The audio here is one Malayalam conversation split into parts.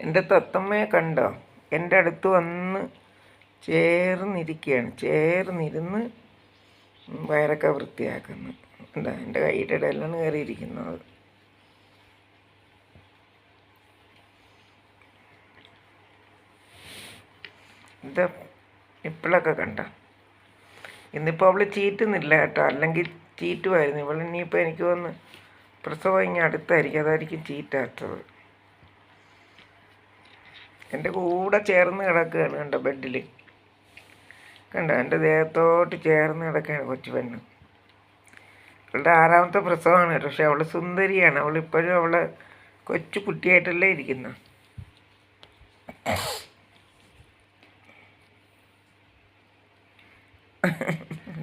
എന്റെ തത്തമ്മയെ കണ്ടോ? എന്റെ അടുത്ത് വന്ന് ചേർന്നിരിക്കുകയാണ്. ചേർന്നിരുന്ന് വയറൊക്കെ വൃത്തിയാക്കുന്നു. എന്താ എന്റെ കൈയുടെ ഇടയിലാണ് കയറിയിരിക്കുന്നത്. ഇത് ഇപ്പോഴൊക്കെ കണ്ട? ഇന്നിപ്പോൾ അവൾ ചീറ്റുന്നില്ല കേട്ടോ. അല്ലെങ്കിൽ ചീറ്റുമായിരുന്നു. ഇവൾ ഇനിയിപ്പോൾ എനിക്ക് തോന്നുന്നു പ്രസവം ഇങ്ങനെ അടുത്തായിരിക്കും. അതായിരിക്കും ചീറ്റാത്തത്. എന്റെ കൂടെ ചേർന്ന് കിടക്കുകയാണ് കണ്ടോ ബെഡിൽ കണ്ടോ? എന്റെ ദേഹത്തോട്ട് ചേർന്ന് കിടക്കുകയാണ് കൊച്ചു പെണ്ണ്. അവളുടെ ആറാമത്തെ പ്രസവമാണ് പക്ഷെ അവൾ സുന്ദരിയാണ്. അവൾ ഇപ്പോഴും അവളെ കൊച്ചു കുട്ടിയായിട്ടല്ലേ ഇരിക്കുന്ന.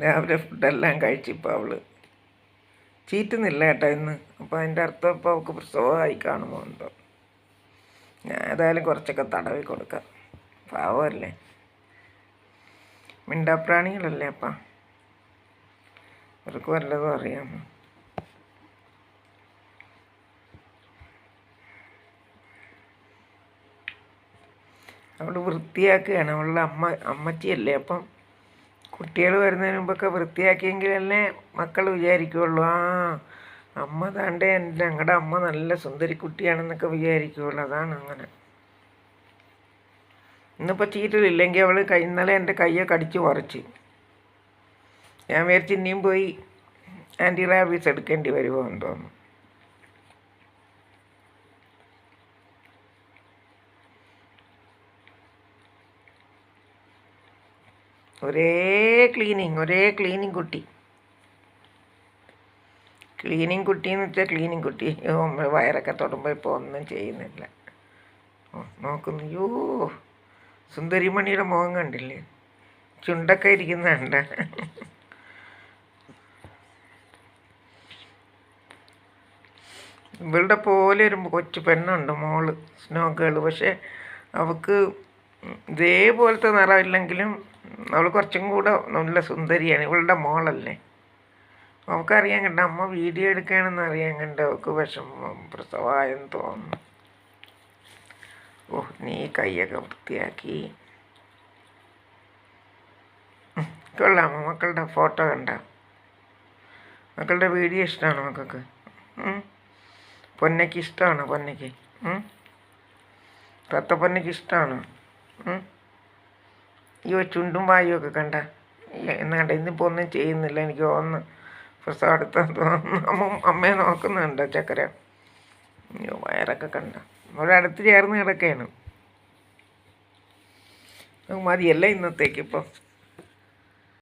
രാവിലെ ഫുഡെല്ലാം കഴിച്ചിപ്പോൾ അവൾ ചീറ്റുന്നില്ല കേട്ടോ ഇന്ന്. അപ്പോൾ അതിന്റെ അർത്ഥം ഇപ്പോൾ അവൾക്ക് പ്രസവമായി കാണുമോ എന്തോ. ഞാൻ ഏതായാലും കുറച്ചൊക്കെ തടവി കൊടുക്കാം. പാവമല്ലേ? മിണ്ടാപ്രാണികളല്ലേ അപ്പം? അവർക്ക് വല്ലതും അറിയാമോ? അവൾ വൃത്തിയാക്കുകയാണ്. അവളുടെ അമ്മ അമ്മച്ചിയല്ലേ അപ്പം? കുട്ടികൾ വരുന്നതിന് മുമ്പൊക്കെ വൃത്തിയാക്കിയെങ്കിലല്ലേ മക്കൾ വിചാരിക്കുള്ളൂ. ആ അമ്മ താണ്ടേ ഞങ്ങളുടെ അമ്മ നല്ല സുന്ദരി കുട്ടിയാണെന്നൊക്കെ വിചാരിക്കുള്ളൂ അതാണ് അങ്ങനെ. ഇന്നിപ്പോൾ ചീറ്റലില്ലെങ്കിൽ അവൾ കൈ ഇന്നലെ എന്റെ കയ്യെ കടിച്ച് പറിച്ച്. ഞാൻ വിചാരിച്ച് ഇനിയും പോയി ആന്റി റാബീസ് എടുക്കേണ്ടി വരുമോ എന്ന്. തോന്നുന്നു ഒരേ ക്ലീനിങ് ഒരേ ക്ലീനിങ് കുട്ടി. ക്ലീനിങ് കുട്ടി എന്ന് വെച്ചാൽ ക്ലീനിങ് കുട്ടി. വയറൊക്കെ തൊടുമ്പോൾ ഇപ്പോൾ ഒന്നും ചെയ്യുന്നില്ല. നോക്കുന്നു. യോ സുന്ദരിമണിയുടെ മുഖം കണ്ടില്ലേ? ചുണ്ടൊക്കെ ഇരിക്കുന്നുണ്ട് ഇവളുടെ പോലെ ഒരു കൊച്ചു പെണ്ണുണ്ട് മോൾ സ്നോ ഗേൾ പക്ഷെ അവൾക്ക് ഇതേപോലത്തെ നിറമില്ലെങ്കിലും അവൾ കുറച്ചും കൂടെ നല്ല സുന്ദരിയാണ്. ഇവളുടെ മോളല്ലേ? അവൾക്കറിയാൻ കണ്ട അമ്മ വീഡിയോ എടുക്കുകയാണെന്ന് അറിയാൻ കണ്ട അവൾക്ക് വിഷമം പ്രസവമായെന്ന് തോന്നുന്നു. ഓ നീ കൈയൊക്കെ വൃത്തിയാക്കി. കൊള്ളാം മക്കളുടെ ഫോട്ടോ കണ്ട. മക്കളുടെ വീഡിയോ ഇഷ്ടമാണ് മക്കൾക്ക്. പൊന്നയ്ക്ക് ഇഷ്ടമാണ് പൊന്നയ്ക്ക്? തത്ത പൊന്നയ്ക്ക് ഇഷ്ടമാണ്? ഈ ചുണ്ടും വായുമൊക്കെ കണ്ട. എന്നാണ്ട് ഇന്നിപ്പോൾ ഒന്നും ചെയ്യുന്നില്ല എനിക്ക് തോന്നുന്നു. പ്രസവം അടുത്ത അമ്മ അമ്മയെ നോക്കുന്നുണ്ട് ചക്കര. അയ്യോ വയറൊക്കെ കണ്ട. അവിടെ അടുത്ത് ചേർന്ന് കിടക്കുകയാണ് മതിയല്ല മതിയല്ലേ ഇന്നത്തേക്ക് ഇപ്പം?